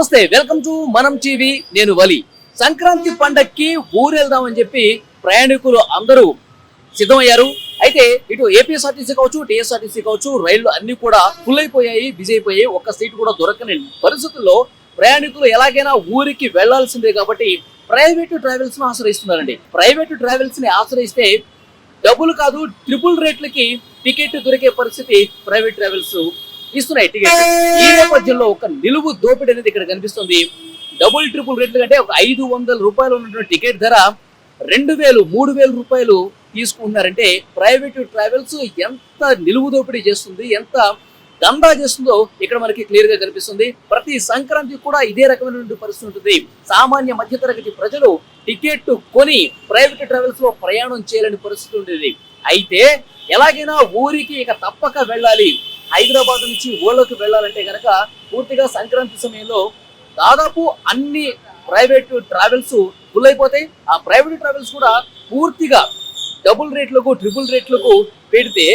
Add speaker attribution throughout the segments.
Speaker 1: నమస్తే welcome to మనం TV నేను వలి. సంక్రాంతి పండక్కి ఊరెళ్దామని చెప్పి ప్రయాణికులు అందరూ సిద్ధమయ్యారు. అయితే ఇటు ఏపీఎస్ఆర్టీసీ కావచ్చు టీఎస్ఆర్టీసీ కావచ్చు రైళ్ళు అన్ని కూడా ఫుల్ అయిపోయాయి బిజీ అయిపోయాయి. ఒక్క సీట్ కూడా దొరకని పరిస్థితుల్లో ప్రయాణికులు ఎలాగైనా ఊరికి వెళ్ళాల్సిందే కాబట్టి ప్రైవేటు ట్రావెల్స్ను ఆశ్రయిస్తున్నారండి. ప్రైవేటు ట్రావెల్స్ని ఆశ్రయిస్తే డబ్బులు కాదు ట్రిపుల్ రేట్లకి టికెట్ దొరికే పరిస్థితి ప్రైవేట్ ట్రావెల్స్ ఇస్తున్నాయి టికెట్ ఈ నేపథ్యంలో ఒక నిలువు దోపిడీ అనేది ఇక్కడ కనిపిస్తుంది. డబుల్ ట్రిపుల్ రేట్లు కంటే ఒక ఐదు వందల రూపాయలు ఉన్నటువంటి టికెట్ ధర రెండు వేలు మూడు వేల రూపాయలు తీసుకుంటున్నారంటే ప్రైవేట్ ట్రావెల్స్ ఎంత నిలువు దోపిడీ చేస్తుంది ఎంత దందా చేస్తుందో ఇక్కడ మనకి క్లియర్గా కనిపిస్తుంది. ప్రతి సంక్రాంతి కూడా ఇదే రకమైనటువంటి పరిస్థితి ఉంటుంది. సామాన్య మధ్యతరగతి ప్రజలు టికెట్ కొని ప్రైవేట్ ట్రావెల్స్లో ప్రయాణం చేయాలని పరిస్థితి ఉండేది. అయితే ఎలాగైనా ఊరికి ఇక తప్పక వెళ్ళాలి. హైదరాబాద్ నుంచి ఊళ్ళోకి వెళ్ళాలంటే కనుక పూర్తిగా సంక్రాంతి సమయంలో దాదాపు అన్ని ప్రైవేట్ ట్రావెల్స్ ఫుల్ అయిపోతాయి. ఆ ప్రైవేట్ ట్రావెల్స్ కూడా పూర్తిగా డబుల్ రేట్లకు ట్రిపుల్ రేట్లకు పెడితే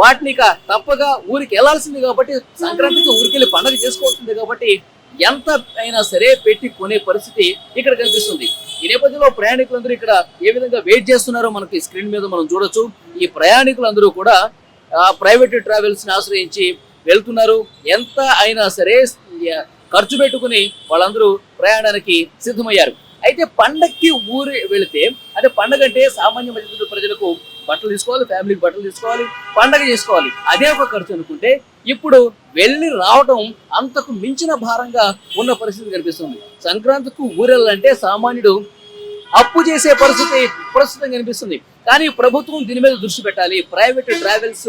Speaker 1: వాటిని తప్పగా ఊరికి వెళ్ళాల్సింది కాబట్టి సంక్రాంతికి ఊరికి వెళ్ళి పండుగ చేసుకోవాల్సింది కాబట్టి ఎంత అయినా సరే పెట్టి కొనే పరిస్థితి ఇక్కడ కనిపిస్తుంది. ఈ నేపథ్యంలో ప్రయాణికులందరూ ఇక్కడ ఏ విధంగా వెయిట్ చేస్తున్నారో మనకి స్క్రీన్ మీద మనం చూడొచ్చు. ఈ ప్రయాణికులందరూ కూడా ప్రైవేట్ ట్రావెల్స్ని ఆశ్రయించి వెళ్తున్నారు. ఎంత అయినా సరే ఖర్చు పెట్టుకుని వాళ్ళందరూ ప్రయాణానికి సిద్ధమయ్యారు. అయితే పండక్కి ఊరు వెళితే అంటే పండగ అంటే సామాన్య మధ్య ప్రజలకు బట్టలు తీసుకోవాలి ఫ్యామిలీకి బట్టలు తీసుకోవాలి పండగ చేసుకోవాలి. అదే ఒక ఖర్చు అనుకుంటే ఇప్పుడు వెళ్ళి రావడం అంతకు మించిన భారంగా ఉన్న పరిస్థితి కనిపిస్తుంది. సంక్రాంతికి ఊరెళ్ళాలంటే సామాన్యుడు అప్పు చేసే పరిస్థితి ప్రస్తుతం కనిపిస్తుంది. కానీ ప్రభుత్వం దీని మీద దృష్టి పెట్టాలి. ప్రైవేట్ ట్రావెల్స్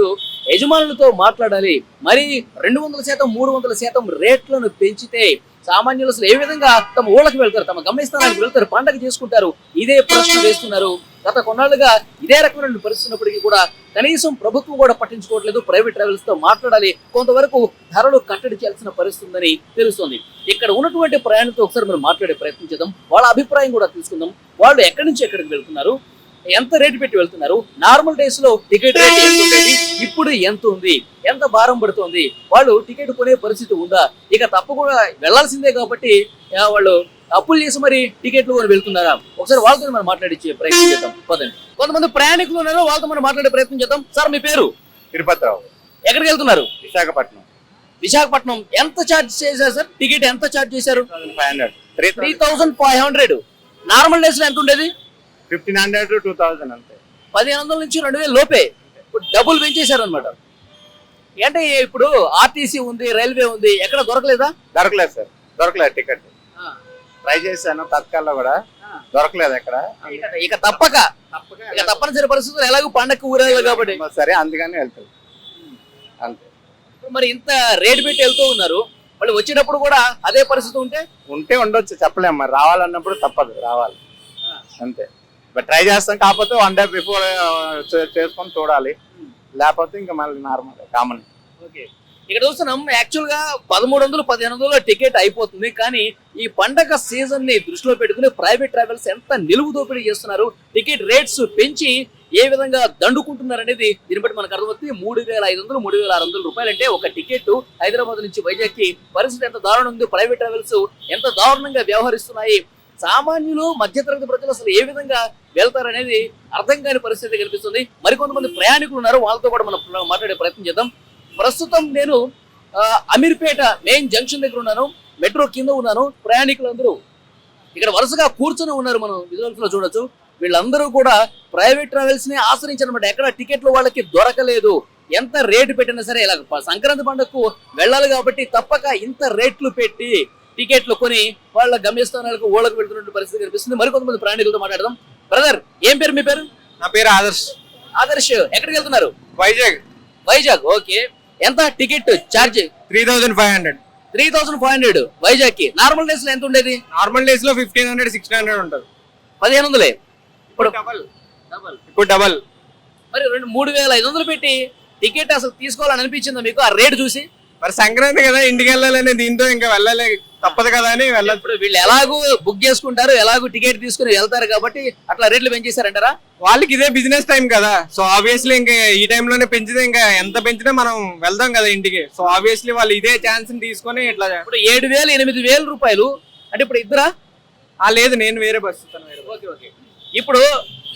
Speaker 1: యజమానులతో మాట్లాడాలి. మరి రెండు వందల శాతం మూడు వందల శాతం రేట్లను పెంచితే సామాన్యులు అసలు ఏ విధంగా తమ ఊళ్ళకి వెళ్తారు? తమ గమ్యస్థానానికి వెళ్తారు? పండగ చేసుకుంటారు? ఇదే ప్రశ్న వేస్తున్నారు. గత కొన్నాళ్ళుగా ఇదే రకమైన పరిస్థితి ఉన్నప్పటికీ కూడా కనీసం ప్రభుత్వం కూడా పట్టించుకోవట్లేదు. ప్రైవేట్ ట్రావెల్స్తో మాట్లాడాలి. కొంతవరకు ధరలు కట్టడి చేయాల్సిన పరిస్థితి ఉందని తెలుస్తుంది. ఇక్కడ ఉన్నటువంటి ప్రయాణంతో ఒకసారి మనం మాట్లాడే ప్రయత్నం చేద్దాం. వాళ్ళ అభిప్రాయం కూడా తీసుకుందాం వాళ్ళు ఎక్కడి నుంచి ఎక్కడికి వెళ్తున్నారు? ఎంత రేటు పెట్టి వెళ్తున్నారు? నార్మల్ డేస్లో టికెట్ రేట్ ఎంత ఉండేది? ఇప్పుడు ఎంత ఉంది? ఎంత భారం పడుతుంది? వాళ్ళు టికెట్ కొనే పరిస్థితి ఉందా? ఇక తప్పకుండా వెళ్ళాల్సిందే కాబట్టి వాళ్ళు అప్పులు చేసి మరి టికెట్లు కొని వెళ్తున్నారా? ఒకసారి వాళ్ళతో మనం మాట్లాడించే ప్రయత్నం చేద్దాం. పదండి. కొంతమంది ప్రయాణికులు ఉన్నారు వాళ్ళతో మనం మాట్లాడే ప్రయత్నం చేద్దాం. సార్ మీ పేరు?
Speaker 2: తిరుపతిరావు.
Speaker 1: ఎక్కడికి వెళ్తున్నారు?
Speaker 2: విశాఖపట్నం.
Speaker 1: విశాఖపట్నం. ఎంత ఛార్జ్ చేశారు సార్? టికెట్ ఎంత ఛార్జ్ చేశారు?
Speaker 2: Three
Speaker 1: thousand five hundred normal డేస్లో ఎంత ఉండేది?
Speaker 2: ఫిఫ్టీన్ హండ్రెడ్ టూ థౌసండ్ అంతే.
Speaker 1: పదిహేను వందల నుంచి రెండు వేలు లోపే. ఇప్పుడు డబుల్ పెంచేశారు అనమాట అంటే ఇప్పుడు ఆర్టీసీ ఉంది రైల్వే ఉంది ఎక్కడ దొరకలేదా?
Speaker 2: దొరకలేదు సార్. దొరకలేదు టికెట్. ట్రై చేశాను తత్కాల్లో కూడా. దొరకలేదు ఎక్కడ.
Speaker 1: ఇక- తప్పక. ఇక తప్పనిసరి పరిస్థితులు ఎలాగో పండగ ఊరేగాలి కాబట్టి.
Speaker 2: సరే అందుకని వెళ్తాం. అంతే.
Speaker 1: మరి ఇంత రేట్ పెట్టి వెళ్తూ ఉన్నారు. మళ్ళీ వచ్చేటప్పుడు కూడా అదే పరిస్థితి ఉంటే?
Speaker 2: ఉంటే ఉండొచ్చు చెప్పలేము మరి. రావాలన్నప్పుడు తప్పదు రావాలి. అంతే. బట్ ట్రై చేస్తాం. కాకపోతే వన్ డే బిఫోర్ చేసుకొని చూడాలి. లేకపోతే ఇంకా మళ్ళీ నార్మల్ కామన్
Speaker 1: ఓకే ఇక్కడ చూస్తున్నాం యాక్చువల్గా పదమూడు వందలు పదిహేను వందలు టికెట్ అయిపోతుంది. కానీ ఈ పండగ సీజన్ని దృష్టిలో పెట్టుకుని ప్రైవేట్ ట్రావెల్స్ ఎంత నిలువు దోపిడీ చేస్తున్నారు టికెట్ రేట్స్ పెంచి ఏ విధంగా దండుకుంటున్నారు అనేది దీన్ని బట్టి మనకు అర్థమవుతుంది. మూడు వేల ఐదు వందలు మూడు వేల ఆరు వందల రూపాయలు అంటే ఒక టికెట్ హైదరాబాద్ నుంచి వైజాగ్కి పరిస్థితి ఎంత దారుణం ఉంది? ప్రైవేట్ ట్రావెల్స్ ఎంత దారుణంగా వ్యవహరిస్తున్నాయి? సామాన్యులు మధ్యతరగతి ప్రజలు అసలు ఏ విధంగా వెళ్తారనేది అర్థం కాని పరిస్థితి కనిపిస్తుంది. మరికొంతమంది ప్రయాణికులు ఉన్నారు. వాళ్ళతో కూడా మనం మాట్లాడే ప్రయత్నం చేద్దాం. ప్రస్తుతం నేను ఆ, అమీర్పేట మెయిన్ జంక్షన్ దగ్గర ఉన్నాను. మెట్రో కింద ఉన్నాను. ప్రయాణికులందరూ ఇక్కడ వరుసగా కూర్చొని ఉన్నారు మనం. విజువల్స్లో చూడొచ్చు. వీళ్ళందరూ కూడా ప్రైవేట్ ట్రావెల్స్ని ఆశ్రయించారన్నమాట ఎక్కడ టికెట్లు వాళ్ళకి దొరకలేదు. ఎంత రేటు పెట్టినా సరే ఇలా సంక్రాంతి పండుగకు వెళ్ళాలి కాబట్టి తప్పక ఇంత రేట్లు పెట్టి టికెట్లు కొని వాళ్ళ గమ్యస్థానాలకు ఓళ్ళకు వెళ్తున్న పరిస్థితి కనిపిస్తుంది. మరికొంతమంది ప్రయాణికులతో మాట్లాడదాం. బ్రదర్ ఏం పేరు మీ పేరు?
Speaker 2: నా పేరు ఆదర్శ్.
Speaker 1: ఆదర్శ్ ఎక్కడికి వెళ్తున్నారు?
Speaker 2: వైజాగ్.
Speaker 1: వైజాగ్ ఓకే. ఎంత ticket charge?
Speaker 2: Three thousand five hundred.
Speaker 1: Three thousand five hundred వైజాగ్కి normal డేస్లో ఎంత ఉండేది?
Speaker 2: నార్మల్ డేస్లో ఫిఫ్టీన్ హండ్రెడ్ సిక్స్టీన్ హండ్రెడ్ ఉంటుంది.
Speaker 1: పదిహేను వందలే. ఇప్పుడు
Speaker 2: డబల్. ఇప్పుడు డబల్.
Speaker 1: మరి రెండు మూడు వేల ఐదు వందలు పెట్టి టికెట్ అసలు తీసుకోవాలని అనిపించిందా మీకు ఆ రేట్ చూసి?
Speaker 3: మరి సంక్రాంతి కదా ఇంటికి వెళ్ళాలని దీంతో ఇంకా వెళ్ళాలి తప్పదు కదా అని వెళ్ళాలి
Speaker 1: ఇప్పుడు వీళ్ళు ఎలాగూ బుక్ చేసుకుంటారు ఎలాగూ టికెట్ తీసుకుని వెళ్తారు కాబట్టి అట్లా రేట్లు పెంచేశారంటారా?
Speaker 3: వాళ్ళకి ఇదే బిజినెస్ టైం కదా. సో ఆబ్వియస్లీ ఇంకా ఈ టైంలోనే పెంచితే ఇంకా ఎంత పెంచినా మనం వెళ్దాం కదా ఇంటికి. సో ఆబ్వియస్లీ వాళ్ళు ఇదే ఛాన్స్ తీసుకొని ఇట్లా
Speaker 1: ఇప్పుడు ఏడు వేలు ఎనిమిది వేల రూపాయలు. అంటే ఇప్పుడు ఇద్దరా?
Speaker 3: ఆ లేదు నేను వేరే బస్ ఇస్తాను వేరే bus.
Speaker 1: Okay okay. ఇప్పుడు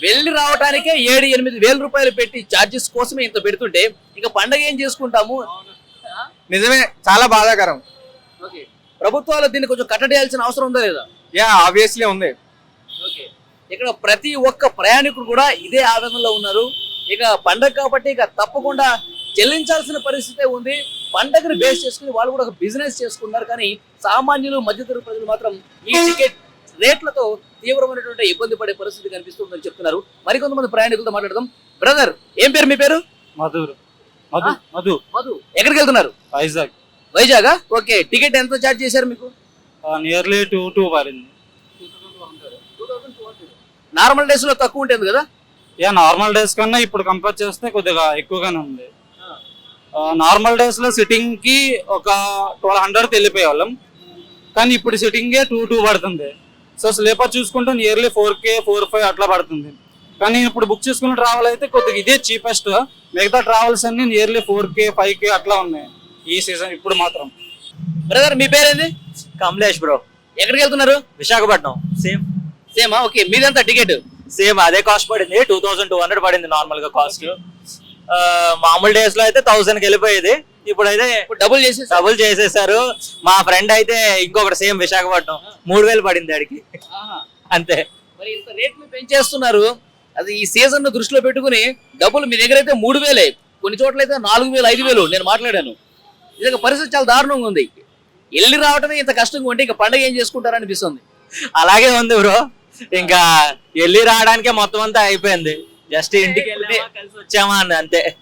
Speaker 1: వెళ్ళి రావడానికే ఏడు ఎనిమిది వేల రూపాయలు పెట్టి ఛార్జెస్ కోసమే ఇంత పెడుతుంటే ఇక పండగ ఏం చేసుకుంటాము?
Speaker 3: నిజమే చాలా బాధాకరం.
Speaker 1: ఓకే. ప్రభుత్వాలు దీన్ని కొంచెం కట్టడేయాల్సిన అవసరం ఉందా లేదా?
Speaker 3: యా ఆబ్వియస్లీ ఉంది.
Speaker 1: ఓకే. ఇక్కడ ప్రతి ఒక్క ప్రయాణికుడు కూడా ఇదే ఆవేదనలో ఉన్నారు. ఇక పండగ కాబట్టి ఇక తప్పకుండా చెల్లించాల్సిన పరిస్థితే ఉంది. పండగను బేస్ చేసుకుని వాళ్ళు కూడా ఒక బిజినెస్ చేసుకున్నారు కానీ సామాన్యులు మధ్యతరగతి ప్రజలు మాత్రం ఈ టికెట్ రేట్లతో తీవ్రమైనటువంటి ఇబ్బంది పడే పరిస్థితి కనిపిస్తుందని చెప్తున్నారు. మరికొంతమంది ప్రయాణికులతో మాట్లాడదాం. బ్రదర్ ఏం పేరు మీ పేరు?
Speaker 4: మధుర్. మధు? మధు.
Speaker 1: మధు. ఎక్కడికి వెళ్తున్నారు?
Speaker 4: వైజాగ్.
Speaker 1: వైజాగ్? ఓకే టికెట్ ఎంత ఛార్జ్ చేశారు మీకు?
Speaker 4: నియర్లీ టూ టూ పడింది.
Speaker 1: నార్మల్ డేస్లో తక్కువ ఉంటుంది కదా?
Speaker 4: యా నార్మల్ డేస్ కన్నా ఇప్పుడు కంపేర్ చేస్తే కొద్దిగా ఎక్కువగానే ఉంది. నార్మల్ డేస్లో సిట్టింగ్కి ఒక ట్వెల్వ్ హండ్రెడ్ వెళ్ళిపోయేవాళ్ళం కానీ ఇప్పుడు సిట్టింగ్ టూ టూ పడుతుంది. సో స్లీపర్ చూసుకుంటే nearly four K four five అట్లా పడుతుంది. కానీ ఇప్పుడు బుక్ చేసుకున్న ట్రావెల్ అయితే కొద్దిగా ఇదే చీపెస్ట్ మిగతా ట్రావెల్స్ అన్ని nearly four K five K అట్లా ఉన్నాయి. ఈ సీజన్ ఇప్పుడు మాత్రం.
Speaker 1: బ్రదర్ మీ పేరేంది?
Speaker 5: కమలేష్ బ్రో
Speaker 1: ఎక్కడికి వెళ్తున్నారు?
Speaker 5: విశాఖపట్నం. సేమ్
Speaker 1: సేమా ఓకే మీదంతా టికెట్
Speaker 5: సేమ్ అదే కాస్ట్ పడింది. టూ థౌసండ్ టూ హండ్రెడ్ పడింది నార్మల్గా కాస్ట్ మామూలు డేస్లో అయితే థౌసండ్కి వెళ్ళిపోయేది. ఇప్పుడు అయితే
Speaker 1: డబుల్ చేసేసి
Speaker 5: డబుల్ చేసేసారు. మా ఫ్రెండ్ అయితే ఇంకొకటి సేమ్ విశాఖపట్నం. మూడు వేలు పడింది ఆడికి. అంతే.
Speaker 1: మరి ఇంత రేట్లు పెంచేస్తున్నారు. అది ఈ సీజన్ను దృష్టిలో పెట్టుకుని డబ్బులు మీ దగ్గర అయితే మూడు వేలే. కొన్ని చోట్ల అయితే నాలుగు వేలు ఐదు వేలు నేను మాట్లాడాను. నిజంగా పరిస్థితి చాలా దారుణంగా ఉంది. వెళ్ళి రావటమే ఇంత కష్టంగా ఉంటే ఇంకా పండగ ఏం చేసుకుంటారనిపిస్తుంది?
Speaker 5: అలాగే ఉంది బ్రో. ఇంకా వెళ్ళి రావడానికే మొత్తం అంతా అయిపోయింది. జస్ట్ ఇంటికి వెళ్ళామా, కలిసి వచ్చామా? అని అంతే.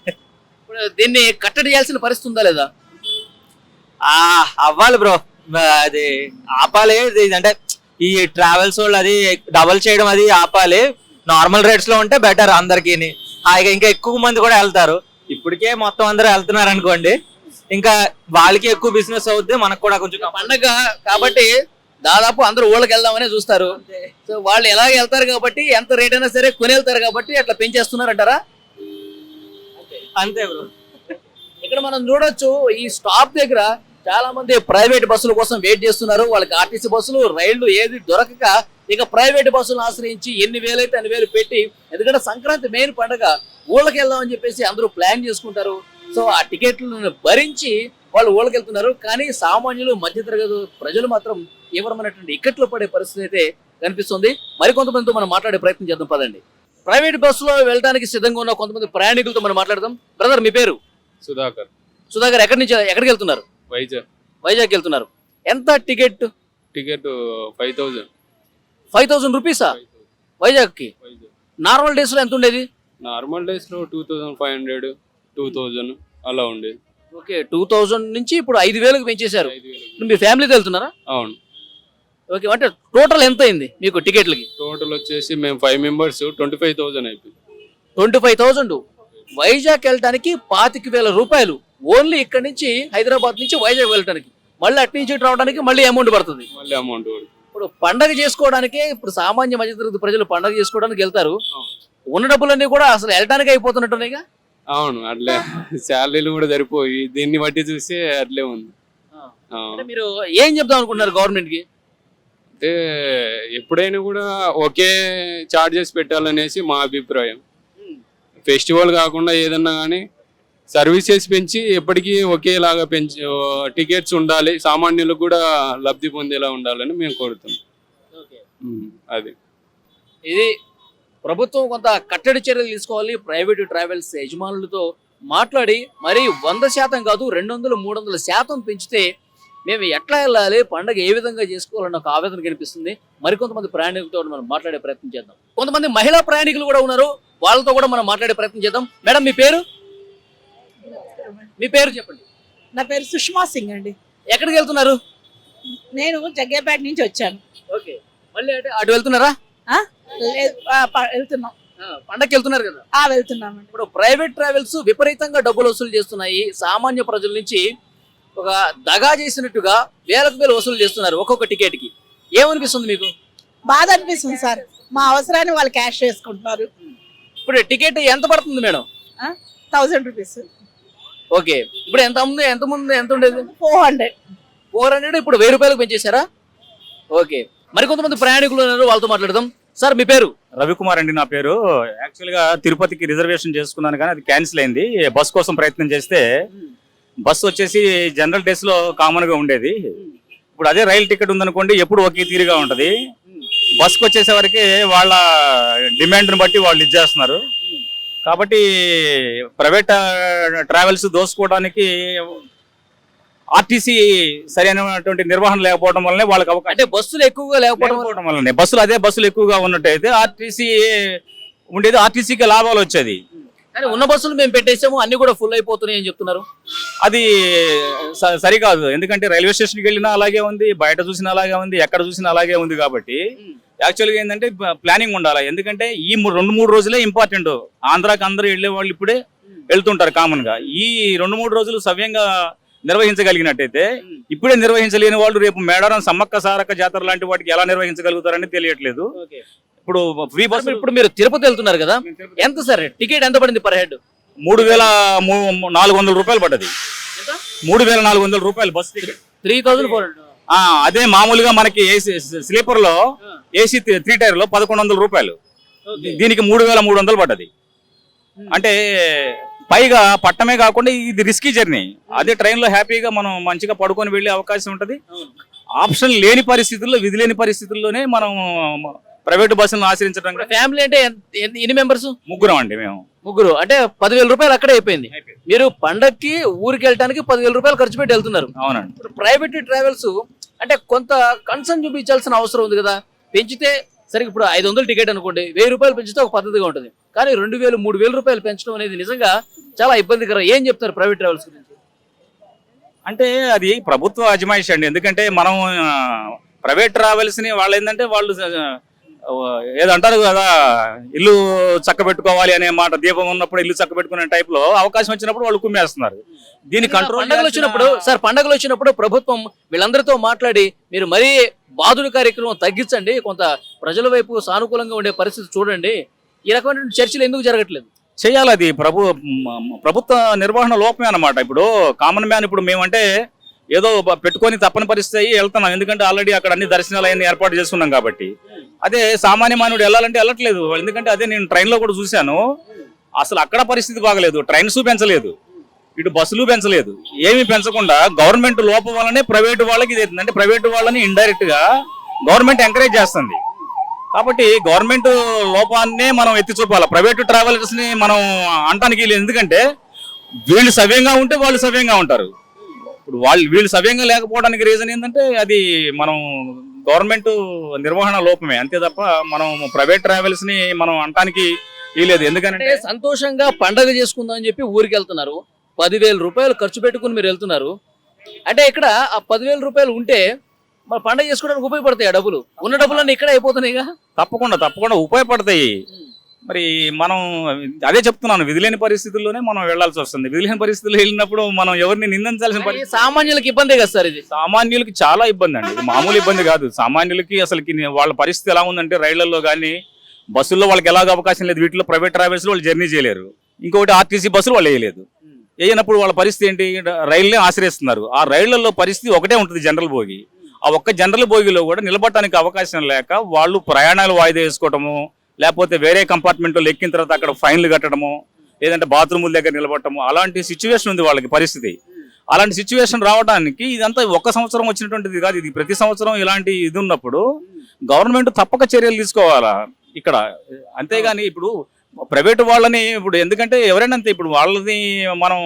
Speaker 1: ఇప్పుడు దీన్ని కట్టడి చేయాల్సిన పరిస్థితి ఉందా లేదా?
Speaker 5: ఆ అవ్వాలి బ్రో. అది ఆపాలి. ఇది అంటే ఈ ట్రావెల్స్ వాళ్ళు అది డబల్ చేయడం అది ఆపాలి. నార్మల్ రేట్స్లో ఉంటే బెటర్ అందరికి హాయిగా ఇంకా ఎక్కువ మంది కూడా వెళ్తారు. ఇప్పటికే మొత్తం అందరూ వెళ్తున్నారు అనుకోండి. ఇంకా వాళ్ళకి ఎక్కువ బిజినెస్ అవుద్ది మనకు కూడా కొంచెం
Speaker 1: పండగ కాబట్టి దాదాపు అందరూ ఊళ్ళకి వెళ్దామనే చూస్తారు. సో వాళ్ళు ఎలాగ వెళ్తారు కాబట్టి ఎంత రేట్ అయినా సరే కొని వెళ్తారు కాబట్టి అట్లా పెంచేస్తున్నారు అంటారా
Speaker 5: అంతే బ్రో.
Speaker 1: ఇక్కడ మనం చూడొచ్చు ఈ స్టాప్ దగ్గర చాలా మంది ప్రైవేట్ బస్సుల కోసం వెయిట్ చేస్తున్నారు. వాళ్ళకి ఆర్టీసీ బస్సులు రైళ్ళు ఏది దొరకక ఇక ప్రైవేట్ బస్సులను ఆశ్రయించి ఎన్ని వేలైతే అన్ని వేలు పెట్టి ఎందుకంటే సంక్రాంతి మెయిన్ పండుగ ఊళ్ళకి వెళ్దామని చెప్పేసి అందరూ ప్లాన్ చేసుకుంటారు. సో ఆ టికెట్లను భరించి వాళ్ళు ఊళ్ళకి వెళ్తున్నారు. కానీ సామాన్యులు మధ్యతరగతి ప్రజలు మాత్రం తీవ్రమైనటువంటి ఇక్కట్లు పడే పరిస్థితి అయితే కనిపిస్తుంది. మరికొంతమందితో మనం మాట్లాడే ప్రయత్నం చేద్దాం. పదండి. ప్రైవేట్ బస్సులో వెళ్ళడానికి సిద్ధంగా ఉన్న కొంతమంది ప్రయాణికులతో మనం మాట్లాడదాం. బ్రదర్ మీ పేరు?
Speaker 6: సుధాకర్.
Speaker 1: సుధాకర్ ఎక్కడి నుంచి ఎక్కడికి వెళ్తున్నారు?
Speaker 6: వైజాగ్.
Speaker 1: వైజాగ్ వెళ్తున్నారు. ఎంత ticket?
Speaker 6: Ticket five thousand.
Speaker 1: Five thousand రూపీసా? వైజాగ్కి?
Speaker 6: వైజాగ్.
Speaker 1: నార్మల్ డేస్లో ఎంత ఉండేది?
Speaker 6: నార్మల్ డేస్లో two thousand five hundred two thousand అలా ఉండేది.
Speaker 1: ఓకే టూ థౌసండ్ నుంచి ఇప్పుడు ఐదు వేలకు పెంచేశారు. మీ ఫ్యామిలీతో వెళ్తున్నారా?
Speaker 6: అవును.
Speaker 1: ఓకే అంటే టోటల్ ఎంత అయింది మీకు టికెట్లకి?
Speaker 6: టోటల్ వచ్చేసి మేము five members twenty five thousand అయిపోయింది.
Speaker 1: ట్వంటీ ఫైవ్ థౌసండ్ వైజాగ్ వెళ్ళడానికి పాతిక వేల రూపాయలు. ఓన్లీ ఇక్కడ నుంచి హైదరాబాద్ నుంచి వైజాగ్ వెళ్ళడానికి మళ్ళీ అటు నుంచి రావడానికి మళ్ళీ అమౌంట్ పడుతుంది.
Speaker 6: మళ్ళీ అమౌంట్
Speaker 1: ఇప్పుడు పండగ చేసుకోవడానికే ఇప్పుడు సామాన్య మధ్యతరగతి ప్రజలు పండగ చేసుకోవడానికి వెళ్తారు. ఉన్న డబ్బులన్నీ కూడా అసలు వెళ్ళడానికి అయిపోతున్నట్టున్నాయిగా?
Speaker 6: అవును అట్లే. శాలరీలు కూడా సరిపోయి దీన్ని బట్టి చూస్తే అట్లే ఉంది.
Speaker 1: మీరు ఏం చెప్దాం అనుకుంటున్నారు గవర్నమెంట్కి
Speaker 6: అంటే ఎప్పుడైనా కూడా ఒకే చార్జెస్ పెట్టాలనేసి మా అభిప్రాయం. ఫెస్టివల్ కాకుండా ఏదన్నా కానీ సర్వీసెస్ పెంచి ఎప్పటికీ ఒకేలాగా పెంచి టికెట్స్ ఉండాలి సామాన్యులకు కూడా లబ్ధి పొందేలా ఉండాలని మేము కోరుతున్నాం అది.
Speaker 1: ఇది ప్రభుత్వం కొంత కట్టడి చర్యలు తీసుకోవాలి ప్రైవేట్ ట్రావెల్స్ యజమానులతో మాట్లాడి మరి వంద శాతం కాదు రెండు వందలు మూడు వందల శాతం పెంచితే మేము ఎట్లా వెళ్ళాలి పండగ ఏ విధంగా చేసుకోవాలన్న ఒక ఆవేదన కనిపిస్తుంది. మరికొంతమంది ప్రయాణికులతో మనం మాట్లాడే ప్రయత్నం చేద్దాం. కొంతమంది మహిళా ప్రయాణికులు కూడా ఉన్నారు వాళ్ళతో కూడా మనం మాట్లాడే ప్రయత్నం చేద్దాం. మేడం మీ పేరు? మీ పేరు చెప్పండి.
Speaker 7: నా పేరు సుష్మా సింగ్ అండి.
Speaker 1: ఎక్కడికి వెళ్తున్నారు?
Speaker 7: నేను జగ్గేపేట నుంచి వచ్చాను.
Speaker 1: ఓకే. మళ్ళీ అటు అటు వెళ్తున్నారా?
Speaker 7: లేదు, ఆ, ప- వెళ్తున్నాం.
Speaker 1: పండగకి వెళ్తున్నారు కదా?
Speaker 7: ఆ వెళ్తున్నామండి.
Speaker 1: ఇప్పుడు ప్రైవేట్ ట్రావెల్స్ విపరీతంగా డబ్బులు వసూలు చేస్తున్నాయి. సామాన్య ప్రజల నుంచి ఒక దగా చేసినట్టుగా వేలకు వేలు వసూలు చేస్తున్నారు ఒక్కొక్క టికెట్కి ఏమనిపిస్తుంది మీకు?
Speaker 7: బాధ అనిపిస్తుంది సార్. మా అవసరాన్ని వాళ్ళు క్యాష్ చేసుకుంటున్నారు.
Speaker 1: ఇప్పుడు టికెట్ ఎంత పడుతుంది మేడం?
Speaker 7: Thousand rupees.
Speaker 1: ఓకే. ఇప్పుడు ఎంత ఉంది ఎంత ముందు ఎంత ఉండేది?
Speaker 7: Four hundred.
Speaker 1: ఫోర్ హండ్రెడ్ ఇప్పుడు వెయ్యి రూపాయలకు పెంచేశారా? ఓకే. మరి కొంతమంది ప్రయాణికులు ఉన్నారు వాళ్ళతో మాట్లాడదాం. సార్ మీ పేరు?
Speaker 8: రవికుమార్ అండి నా పేరు. యాక్చువల్గా తిరుపతికి రిజర్వేషన్ చేసుకున్నాను కానీ అది క్యాన్సిల్ అయింది. బస్ కోసం ప్రయత్నం చేస్తే బస్ వచ్చేసి జనరల్ డేస్లో కామన్గా ఉండేది. ఇప్పుడు అదే రైలు టికెట్ ఉందనుకోండి ఎప్పుడు ఒకే తీరుగా ఉంటది. బస్కి వచ్చేసరికి వాళ్ళ డిమాండ్ని బట్టి వాళ్ళు ఇచ్చేస్తున్నారు కాబట్టి ప్రైవేట్ ట్రావెల్స్ దోసుకోవడానికి ఆర్టీసీ సరైనటువంటి నిర్వహణ లేకపోవడం వల్లనే వాళ్ళకి అవకాశం
Speaker 1: అంటే బస్సులు ఎక్కువగా లేకపోవడం వల్ల-
Speaker 8: లేకపోవడం వల్లనే. బస్సులు అదే బస్సులు ఎక్కువగా ఉన్నట్టయితే ఆర్టీసీ ఉండేది ఆర్టీసీకి లాభాలు వచ్చేది.
Speaker 1: కానీ ఉన్న బస్సులు మేము పెట్టేసాము అన్ని కూడా ఫుల్ అయిపోతున్నాయి అని చెప్తున్నారు.
Speaker 8: అది సరికాదు. ఎందుకంటే రైల్వే స్టేషన్కి వెళ్ళినా అలాగే ఉంది బయట చూసినా అలాగే ఉంది ఎక్కడ చూసినా అలాగే ఉంది కాబట్టి యాక్చువల్గా ఏంటంటే ప్లానింగ్ ఉండాలి? ఎందుకంటే ఈ రెండు మూడు రోజులే ఇంపార్టెంట్ ఆంధ్రాకి అందరూ వెళ్ళే వాళ్ళు ఇప్పుడే వెళ్తుంటారు కామన్గా ఈ రెండు మూడు రోజులు సవ్యంగా నిర్వహించగలిగినట్టయితే ఇప్పుడే నిర్వహించలేని వాళ్ళు రేపు మేడారం సమ్మక్క సారక్క జాతర లాంటి వాటికి ఎలా నిర్వహించగలుగుతారని తెలియట్లేదు. ఇప్పుడు ఫ్రీ బస్
Speaker 1: ఇప్పుడు మీరు తిరుపతి వెళ్తున్నారు కదా? ఎంత సార్ టికెట్ ఎంత పడింది పర్ హెడ్?
Speaker 8: మూడు వేల నాలుగు వందల రూపాయలు పడ్డది. మూడు వేల నాలుగు వందల రూపాయలు bus ticket.
Speaker 1: Three thousand four hundred.
Speaker 8: అదే మామూలుగా మనకి ఏసీ స్లీపర్లో ఏసీ త్రీ టైర్లో పదకొండు వందల రూపాయలు. దీనికి మూడు వేల మూడు వందలు పడ్డది. అంటే పైగా పట్టమే కాకుండా ఇది రిస్కీ జర్నీ అదే ట్రైన్లో హ్యాపీగా మనం మంచిగా పడుకొని వెళ్ళే అవకాశం ఉంటది. ఆప్షన్ లేని పరిస్థితుల్లో విధి లేని పరిస్థితుల్లోనే మనం ప్రైవేట్ బస్సులను ఆశ్రయించడం
Speaker 1: ఫ్యామిలీ అంటే ఎన్ని- మెంబర్స్?
Speaker 8: ముగ్గురం అండి మేము.
Speaker 1: ముగ్గురు. అంటే పదివేల రూపాయలు అక్కడే అయిపోయింది. మీరు పండక్కి ఊరికి వెళ్ళడానికి పదివేల రూపాయలు ఖర్చు పెట్టి వెళ్తున్నారు.
Speaker 8: అవునండి.
Speaker 1: ప్రైవేట్ ట్రావెల్స్ అంటే కొంత కన్సర్న్ చూపించాల్సిన అవసరం ఉంది కదా. పెంచితే సరే ఇప్పుడు ఐదు వందలు టికెట్ అనుకోండి వెయ్యి రూపాయలు పెంచితే ఒక పద్ధతిగా ఉంటుంది. కానీ రెండు వేలు మూడు వేల రూపాయలు పెంచడం అనేది నిజంగా చాలా ఇబ్బందికరం. ఏం చెప్తారు ప్రైవేట్ ట్రావెల్స్ గురించి?
Speaker 8: అంటే అది ప్రభుత్వ అజమాయిషి అండి. ఎందుకంటే మనం ప్రైవేట్ ట్రావెల్స్ని వాళ్ళు ఏంటంటే వాళ్ళు ఏదంటారు కదా ఇల్లు చక్క పెట్టుకోవాలి అనే మాట దీపం ఉన్నప్పుడు ఇల్లు చక్క పెట్టుకునే టైప్లో అవకాశం వచ్చినప్పుడు వాళ్ళు కుమ్మేస్తున్నారు. దీన్ని కంట్రోల్
Speaker 1: పండగలు వచ్చినప్పుడు సార్ పండగలు వచ్చినప్పుడు ప్రభుత్వం వీళ్ళందరితో మాట్లాడి మీరు మరీ బాధుడి కార్యక్రమం తగ్గించండి కొంత ప్రజల వైపు సానుకూలంగా ఉండే పరిస్థితి చూడండి. ఈ రకమైన చర్చలు ఎందుకు జరగట్లేదు?
Speaker 8: చేయాలి అది. ప్రభు ప్రభుత్వ నిర్వహణ లోపమే అన్నమాట. ఇప్పుడు కామన్ మ్యాన్ ఇప్పుడు మేమంటే ఏదో పెట్టుకొని తప్పని పరిస్థితి వెళ్తున్నాం. ఎందుకంటే ఆల్రెడీ అక్కడ అన్ని దర్శనాలు అన్ని ఏర్పాటు చేసుకున్నాం కాబట్టి. అదే సామాన్య మానవుడు వెళ్ళాలంటే వెళ్ళట్లేదు. ఎందుకంటే అదే నేను ట్రైన్లో కూడా చూశాను. అసలు అక్కడ పరిస్థితి బాగలేదు. ట్రైన్స్ పెంచలేదు. ఇటు బస్సులు పెంచలేదు. ఏమీ పెంచకుండా గవర్నమెంట్ లోపం వల్లనే ప్రైవేట్ వాళ్ళకి ఇది అవుతుంది. అంటే ప్రైవేట్ వాళ్ళని ఇండైరెక్ట్గా గవర్నమెంట్ ఎంకరేజ్ చేస్తుంది. కాబట్టి గవర్నమెంట్ లోపాన్నే మనం ఎత్తి చూపాలి. ప్రైవేట్ ట్రావెలర్స్ని మనం అంటానికి లేదు. ఎందుకంటే వీళ్ళు సవ్యంగా ఉంటే వాళ్ళు సవ్యంగా ఉంటారు. ఇప్పుడు వాళ్ళు వీళ్ళు సవ్యంగా లేకపోవడానికి రీజన్ ఏంటంటే అది మనం గవర్నమెంట్ నిర్వహణ లోపమే. అంతే తప్ప మనం ప్రైవేట్ ట్రావెల్స్ని మనం అంటానికి వీలేదు ఎందుకంటే
Speaker 1: సంతోషంగా పండగ చేసుకుందాం అని చెప్పి ఊరికి వెళ్తున్నారు. పదివేల రూపాయలు ఖర్చు పెట్టుకుని మీరు వెళ్తున్నారు. అంటే ఇక్కడ ఆ పదివేల రూపాయలు ఉంటే మరి పండగ చేసుకోవడానికి ఉపయోగపడతాయి ఆ డబ్బులు? ఉన్న డబ్బులన్నీ ఇక్కడ అయిపోతున్నాయిగా?
Speaker 8: తప్పకుండా తప్పకుండా ఉపయోగపడతాయి. మరి మనం అదే చెప్తున్నాను విధిలేని పరిస్థితుల్లోనే మనం వెళ్ళాల్సి వస్తుంది. విధిలేని పరిస్థితుల్లో వెళ్ళినప్పుడు మనం ఎవరిని నిందించాల్సిన పరిస్థితి
Speaker 1: సామాన్యులకు ఇబ్బందే కదా సార్ ఇది?
Speaker 8: సామాన్యులకి చాలా ఇబ్బంది అండి. ఇది మామూలు ఇబ్బంది కాదు. సామాన్యులకి అసలుకి వాళ్ళ పరిస్థితి ఎలా ఉందంటే రైళ్ళలో కానీ బస్సుల్లో వాళ్ళకి ఎలాగ అవకాశం లేదు. వీటిలో ప్రైవేట్ ట్రావెల్స్ వాళ్ళు జర్నీ చేయలేరు. ఇంకొకటి ఆర్టీసీ బస్సులు వాళ్ళు వేయలేదు. వేయనప్పుడు వాళ్ళ పరిస్థితి ఏంటి? రైళ్ళని ఆశ్రయిస్తున్నారు. ఆ రైళ్ళలో పరిస్థితి ఒకటే ఉంటుంది జనరల్ భోగి ఆ ఒక్క జనరల్ భోగిలో కూడా నిలబడటానికి అవకాశం లేక వాళ్ళు ప్రయాణాలు వాయిదా వేసుకోవటము లేకపోతే వేరే కంపార్ట్మెంట్లో ఎక్కిన తర్వాత అక్కడ ఫైన్లు కట్టడము లేదంటే బాత్రూముల దగ్గర నిలబడటము అలాంటి సిచ్యువేషన్ ఉంది వాళ్ళకి పరిస్థితి. అలాంటి సిచ్యువేషన్ రావడానికి ఇదంతా ఒక సంవత్సరం వచ్చినటువంటిది కాదు. ఇది ప్రతి సంవత్సరం ఇలాంటి ఇది ఉన్నప్పుడు గవర్నమెంట్ తప్పక చర్యలు తీసుకోవాలా? ఇక్కడ అంతేగాని ఇప్పుడు ప్రైవేట్ వాళ్ళని ఇప్పుడు ఎందుకంటే ఎవరైనా అంతే ఇప్పుడు వాళ్ళని మనం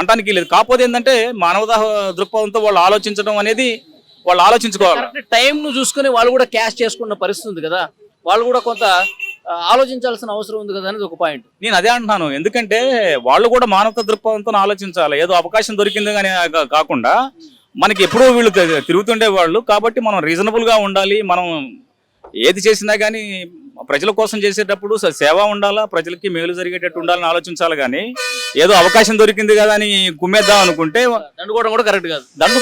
Speaker 8: అంటానికి లేదు. కాకపోతే ఏంటంటే మానవతా దృక్పథంతో వాళ్ళు ఆలోచించడం అనేది వాళ్ళు ఆలోచించుకోవాలి?
Speaker 1: టైం ను చూసుకుని వాళ్ళు కూడా క్యాష్ చేసుకున్న పరిస్థితి ఉంది కదా. వాళ్ళు కూడా కొంత ఆలోచించాల్సిన అవసరం ఉంది కదా అనేది ఒక పాయింట్.
Speaker 8: నేను అదే అంటున్నాను. ఎందుకంటే వాళ్ళు కూడా మానవత దృక్పథంతో ఆలోచించాలి. ఏదో అవకాశం దొరికింది కానీ కాకుండా మనకి ఎప్పుడూ వీళ్ళు తిరుగుతుండే వాళ్ళు కాబట్టి మనం రీజనబుల్గా ఉండాలి. మనం ఏది చేసినా కానీ ప్రజల కోసం చేసేటప్పుడు సేవ ఉండాలా? ప్రజలకి మేలు జరిగేటట్టు ఉండాలని ఆలోచించాలి కానీ ఏదో అవకాశం దొరికింది కదా అని కుమ్మేద్దాం అనుకుంటే
Speaker 1: దండుకోవడం కూడా కరెక్ట్ కాదు.
Speaker 8: దండు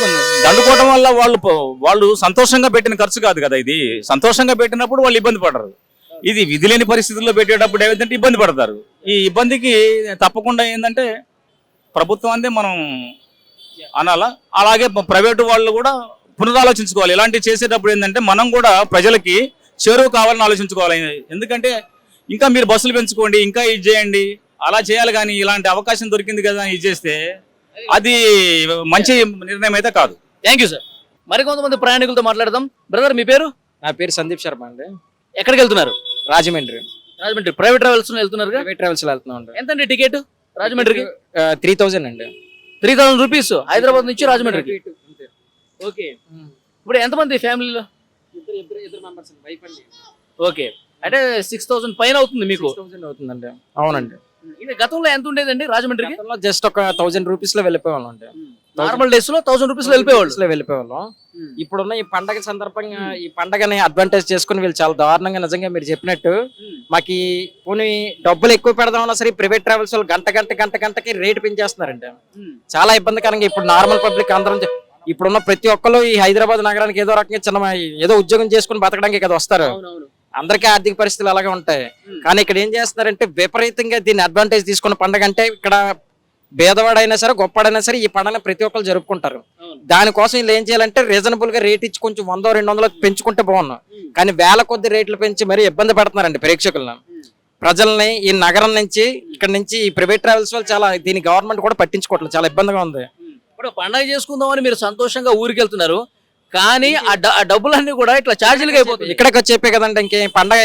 Speaker 8: దండుకోవడం వల్ల వాళ్ళు వాళ్ళు సంతోషంగా పెట్టిన ఖర్చు కాదు కదా ఇది. సంతోషంగా పెట్టినప్పుడు వాళ్ళు ఇబ్బంది పడరు. ఇది విధి లేని పరిస్థితుల్లో పెట్టేటప్పుడు ఏమిటంటే ఇబ్బంది పడతారు. ఈ ఇబ్బందికి తప్పకుండా ఏంటంటే ప్రభుత్వం అందే మనం అనాలా? అలాగే ప్రైవేటు వాళ్ళు కూడా పునరాలోచించుకోవాలి. ఇలాంటివి చేసేటప్పుడు ఏంటంటే మనం కూడా ప్రజలకి చేరువ కావాలని ఆలోచించుకోవాలి. ఎందుకంటే ఇంకా మీరు బస్సులు పెంచుకోండి ఇంకా ఇది చేయండి అలా చేయాలి కానీ ఇలాంటి అవకాశం దొరికింది కదా ఇది చేస్తే అది మంచి నిర్ణయం అయితే కాదు.
Speaker 1: థ్యాంక్ యూ సార్ మరి కొంతమంది ప్రయాణికులతో మాట్లాడదాం. బ్రదర్ మీ పేరు?
Speaker 9: నా పేరు సందీప్ శర్మ అండి.
Speaker 1: ఎక్కడికి వెళ్తున్నారు?
Speaker 9: రాజమండ్రి.
Speaker 1: రాజమండ్రి. ప్రైవేట్ ట్రావెల్స్ వెళ్తున్నారు
Speaker 9: ప్రైవేట్ ట్రావెల్స్లో వెళ్తున్నాం
Speaker 1: ఎంత అండి టికెట్? రాజమండ్రికి?
Speaker 9: త్రీ థౌజండ్ అండి.
Speaker 1: త్రీ థౌసండ్ రూపీస్ హైదరాబాద్ నుంచి రాజమండ్రికి? ఓకే ఇప్పుడు ఎంతమంది ఫ్యామిలీలో ఓకే. అంటే సిక్స్ థౌసండ్ పైన అవుతుంది మీకు?
Speaker 9: థౌసండ్ అవుతుందండి. అవునండి.
Speaker 1: ఇది గతంలో ఎంత ఉండేదండి రాజమండ్రికి?
Speaker 9: జస్ట్ ఒక థౌసండ్ రూపీస్లో వెళ్ళిపోయేవాళ్ళం అండి.
Speaker 1: నార్మల్ డేస్లో థౌసండ్ రూపీస్లో వెళ్ళిపోయేవాళ్ళం?
Speaker 9: ఇప్పుడున్న ఈ పండగ సందర్భంగా ఈ పండగని అడ్వాంటేజ్ చేసుకుని వీళ్ళు చాలా దారుణంగా నిజంగా మీరు చెప్పినట్టు మాకు ఈ పోనీ డబ్బులు ఎక్కువ పెడదామన్నా సరే ప్రైవేట్ ట్రావెల్స్ వాళ్ళు గంట గంట గంట గంటకి రేట్ పెంచేస్తున్నారండి. చాలా ఇబ్బందికరంగా ఇప్పుడు నార్మల్ పబ్లిక్ అందరం ఇప్పుడున్న ప్రతి ఒక్కరు ఈ హైదరాబాద్ నగరానికి ఏదో రకంగా చిన్న ఏదో ఉద్యోగం చేసుకుని బతకడానికి కదా వస్తారు. అందరికీ ఆర్థిక పరిస్థితులు అలాగే ఉంటాయి. కానీ ఇక్కడ ఏం చేస్తున్నారంటే విపరీతంగా దీన్ని అడ్వాంటేజ్ తీసుకున్న పండగ అంటే ఇక్కడ భేదవాడైనా సరే గొప్పవాడైనా సరే ఈ పండుగను ప్రతి ఒక్కరు జరుపుకుంటారు. దానికోసం వీళ్ళు ఏం చేయాలంటే రీజనబుల్గా రేట్ ఇచ్చి కొంచెం వందో రెండు వందలు పెంచుకుంటే బాగున్నాం కానీ వేల కొద్ది రేట్లు పెంచి మరీ ఇబ్బంది పడుతున్నారండి ప్రేక్షకులను. ప్రజల్ని ఈ నగరం నుంచి ఇక్కడ నుంచి ఈ ప్రైవేట్ ట్రావెల్స్ వాళ్ళు చాలా దీని గవర్నమెంట్ కూడా పట్టించుకోవట్లేదు. చాలా ఇబ్బందిగా ఉంది.
Speaker 1: ఇప్పుడు పండగ చేసుకుందామని మీరు సంతోషంగా ఊరికి వెళ్తున్నారు కానీ ఆ డబ్బులన్నీ కూడా ఇట్లా ఛార్జీలుగా అయిపోతుంది
Speaker 9: ఇక్కడికి వచ్చి చెప్పే కదండి ఇంకే పండగ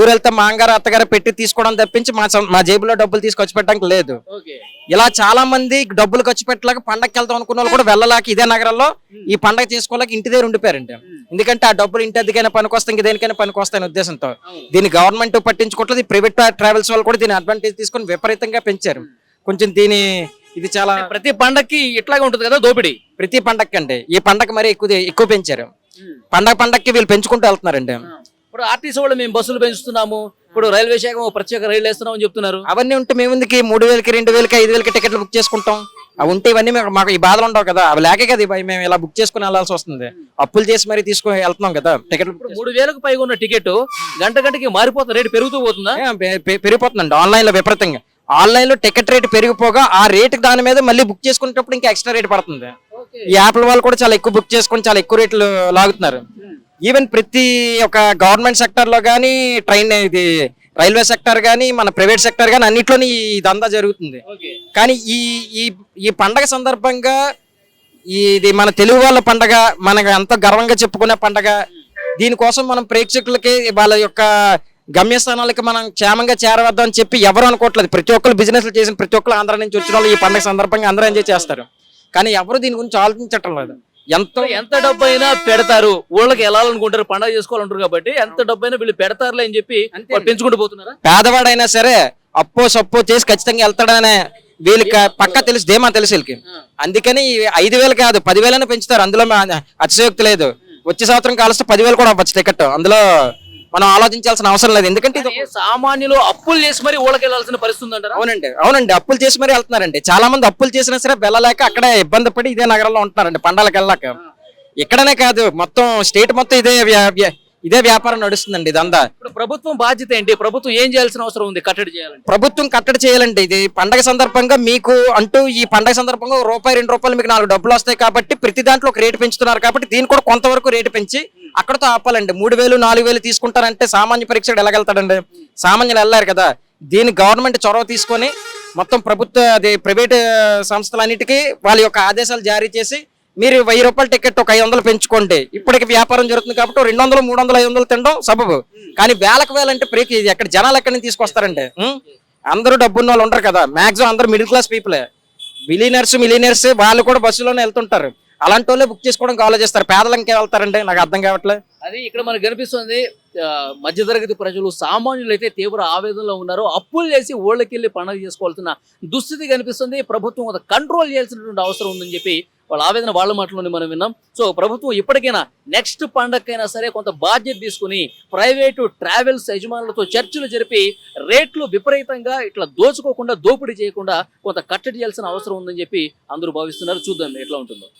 Speaker 9: ఊరెళ్తే మా అంగారు అత్తగారు పెట్టి తీసుకోవడం తప్పించి మా మా జేబులో డబ్బులు తీసుకొచ్చి పెట్టడానికి లేదు. ఇలా చాలా మంది డబ్బులు ఖర్చు పెట్టలేక పండగకి వెళ్తాం అనుకున్న వాళ్ళు కూడా వెళ్ళలేక ఇదే నగరంలో ఈ పండగ చేసుకోలేక ఇంటి దగ్గర ఉండిపోయారండి. ఎందుకంటే ఆ డబ్బులు ఇంటి అద్దెకైనా పనికొస్తాయి ఇంక దేనికైనా పనికొస్తాయని ఉద్దేశంతో. దీన్ని గవర్నమెంట్ పట్టించుకోవట్లేదు ప్రైవేట్ ట్రావెల్స్ వాళ్ళు కూడా దీని అడ్వాంటేజ్ తీసుకొని విపరీతంగా పెంచారు. కొంచెం దీని ఇది చాలా
Speaker 1: ప్రతి పండక్కి ఇట్లాగే ఉంటుంది కదా దోపిడీ?
Speaker 9: ప్రతి పండగకి అండి ఈ పండగ మరి ఎక్కువ ఎక్కువ పెంచారు. పండగ పండగకి వీళ్ళు పెంచుకుంటూ వెళ్తున్నారండి.
Speaker 1: ఇప్పుడు ఆర్టీసీ వాళ్ళు మేము బస్సులు పెంచుతున్నాము. ఇప్పుడు రైల్వే శాఖ ప్రత్యేక రైలు వేస్తున్నాం అని చెప్తున్నారు.
Speaker 9: అవన్నీ ఉంటే మేముందుకి మూడు వేలకి రెండు వేలకి ఐదు వేలకి టికెట్లు బుక్ చేసుకుంటాం? అవి ఉంటే ఇవన్నీ మాకు- ఈ బాధలు ఉండవు కదా. అవి లేకే కదా మేము ఇలా బుక్ చేసుకుని వెళ్ళాల్సి వస్తుంది. అప్పులు చేసి మరీ తీసుకుని వెళ్తున్నాం కదా. టికెట్లు
Speaker 1: ఇప్పుడు మూడు వేలకు పైగా ఉన్న టికెట్ గంట గంటకి మారిపోతుంది రేటు పెరుగుతూ పోతుందా?
Speaker 9: పెరిగిపోతుందండి. ఆన్లైన్లో విపరీతంగా. ఆన్లైన్లో టికెట్ రేట్ పెరిగిపోగా ఆ రేట్ దాని మీద మళ్ళీ బుక్ చేసుకునేటప్పుడు ఇంకా ఎక్స్ట్రా రేట్ పడుతుంది. ఈ యాప్ల వాళ్ళు కూడా చాలా ఎక్కువ బుక్ చేసుకొని చాలా ఎక్కువ రేట్లు లాగుతున్నారు. ఈవెన్ ప్రతి ఒక గవర్నమెంట్ సెక్టర్లో కానీ ట్రైన్ ఇది రైల్వే సెక్టర్ కానీ మన ప్రైవేట్ సెక్టర్ కానీ అన్నిట్లోని ఈ దందా జరుగుతుంది. కానీ ఈ ఈ ఈ పండగ సందర్భంగా ఈ- ఇది మన తెలుగు వాళ్ళ పండగ మనకు ఎంతో గర్వంగా చెప్పుకునే పండగ. దీనికోసం మనం ప్రేక్షకులకి వాళ్ళ యొక్క గమ్యస్థానాలకి మనం క్షేమంగా చేరవద్దాం అని చెప్పి ఎవరు అనుకోవట్లేదు. ప్రతి ఒక్కరు బిజినెస్లు చేసిన ప్రతి ఒక్కరు ఆంధ్ర నుంచి వచ్చిన వాళ్ళు ఈ పండగ సందర్భంగా అందరూ ఎంజాయ్ చేస్తారు. కానీ ఎవరు దీని గురించి ఆలోచించటం లేదు. ఎంతో
Speaker 1: ఎంత డబ్బు అయినా పెడతారు. ఊళ్ళకి వెళ్ళాలనుకుంటారు పండగ చేసుకోవాలంటారు కాబట్టి ఎంత డబ్బు అయినా వీళ్ళు పెడతారులే అని చెప్పి పెంచుకుంటూ పోతున్నారా?
Speaker 9: పేదవాడైనా సరే అప్పో సప్పో చేసి ఖచ్చితంగా వెళ్తాడనే వీళ్ళకి పక్క తెలుసు ధీమా తెలుసు వీళ్ళకి. అందుకని ఐదు వేలు కాదు పదివేలైనా పెంచుతారు. అందులో అతిశయోక్తి లేదు. వచ్చే సంవత్సరం కాలుస్తే పదివేలు కూడా అవ్వచ్చు టికెట్. అందులో మనం ఆలోచించాల్సిన అవసరం లేదు. ఎందుకంటే ఇది
Speaker 1: సామాన్యులు అప్పులు చేసి మరి ఊళ్ళకి వెళ్ళాల్సిన పరిస్థితి ఉందంటారా?
Speaker 9: అవునండి. అవునండి. అప్పులు చేసి మరీ వెళ్తున్నారండి. చాలా మంది అప్పులు చేసినా సరే వెళ్ళలేక అక్కడే ఇబ్బంది పడి ఇదే నగరంలో ఉంటున్నారండి. పండగలకు వెళ్ళాక. ఇక్కడనే కాదు. మొత్తం స్టేట్ మొత్తం ఇదే ఇదే వ్యాపారం నడుస్తుందండి ఇదంతా.
Speaker 1: ఇప్పుడు ప్రభుత్వం బాధ్యత ఏంటి? ప్రభుత్వం ఏం చేయాల్సిన అవసరం ఉంది? కట్టడి చేయాలంటే.
Speaker 9: ప్రభుత్వం కట్టడి చేయాలండి. ఇది పండగ సందర్భంగా మీకు అంటూ ఈ పండగ సందర్భంగా రూపాయి రెండు రూపాయలు మీకు నాలుగు డబ్బులు వస్తాయి కాబట్టి ప్రతి దాంట్లో ఒక రేటు పెంచుతున్నారు కాబట్టి దీన్ని కూడా కొంతవరకు రేటు పెంచి అక్కడతో ఆపాలండి. మూడు వేలు నాలుగు వేలు తీసుకుంటారంటే సామాన్య పరీక్షకు వెళ్ళగలుగుతాడండి సామాన్యులు వెళ్ళారు కదా. దీన్ని గవర్నమెంట్ చొరవ తీసుకొని మొత్తం ప్రభుత్వ అది ప్రైవేట్ సంస్థలన్నిటికీ వాళ్ళ యొక్క ఆదేశాలు జారీ చేసి మీరు వెయ్యి రూపాయల టికెట్ ఒక ఐదు వందలు పెంచుకోండి. ఇప్పటికి వ్యాపారం జరుగుతుంది కాబట్టి రెండు వందలు మూడు వందలు ఐదు వందలు తినడం సబబు. కానీ వేలకు వేలంటే ప్రేక్ ఇది. ఎక్కడ జనాలు ఎక్కడి నుంచి తీసుకొస్తారండి? అందరూ డబ్బున్న వాళ్ళు ఉంటారు కదా. మాక్సిమం అందరూ మిడిల్ క్లాస్ పీపులే. బిలీనర్స్ మిలీనర్స్ వాళ్ళు కూడా బస్సులోనే వెళ్తుంటారు. అలాంటి వాళ్ళే బుక్ చేసుకోవడానికి ఆలోచిస్తారు పేదలు ఇంకే వెళ్తారండి? నాకు అర్థం కావట్లేదు
Speaker 1: అది ఇక్కడ మనకు కనిపిస్తుంది మధ్యతరగతి ప్రజలు సామాన్యులు అయితే తీవ్ర ఆవేదనలో ఉన్నారు. అప్పులు చేసి ఊళ్ళకి వెళ్ళి పండుగ చేసుకోవాల్సిన దుస్థితి కనిపిస్తుంది. ప్రభుత్వం కొంత కంట్రోల్ చేయాల్సినటువంటి అవసరం ఉందని చెప్పి వాళ్ళ ఆవేదన వాళ్ళ మాటలోనే మనం విన్నాం. సో ప్రభుత్వం ఇప్పటికైనా నెక్స్ట్ పండగకైనా సరే కొంత బాధ్యత తీసుకుని ప్రైవేటు ట్రావెల్స్ యజమానులతో చర్చలు జరిపి రేట్లు విపరీతంగా ఇట్లా దోచుకోకుండా దోపిడీ చేయకుండా కొంత కట్టడి చేయాల్సిన అవసరం ఉందని చెప్పి అందరూ భావిస్తున్నారు. చూద్దాం ఎట్లా ఉంటుందో.